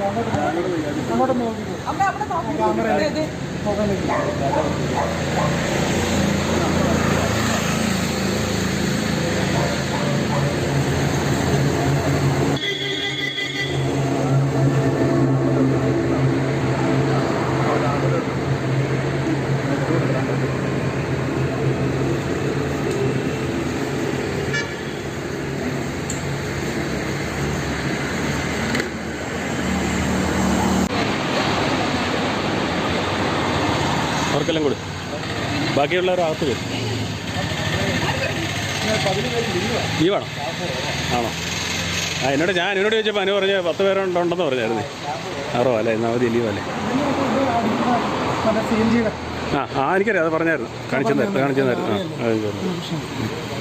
അങ്ങോട്ട് നോക്കി. ക്യാമറ അവർക്കെല്ലാം കൊടു. ബാക്കിയുള്ളവർ അകത്ത് വരും. ലീവാണോ? ആണോ? ആ എന്നോട് ഞാൻ എന്നോട് ചോദിച്ചപ്പോൾ അനു പറഞ്ഞ പത്ത് പേരുണ്ടെന്ന് പറഞ്ഞായിരുന്നു. ആറോ അല്ലേ? എന്നാൽ മതി ലീവല്ലേ? ആ ആ എനിക്കറിയാം അത് പറഞ്ഞായിരുന്നു. കാണിച്ചു തന്നായിരുന്നു കാണിച്ചു തന്നായിരുന്നു ആ.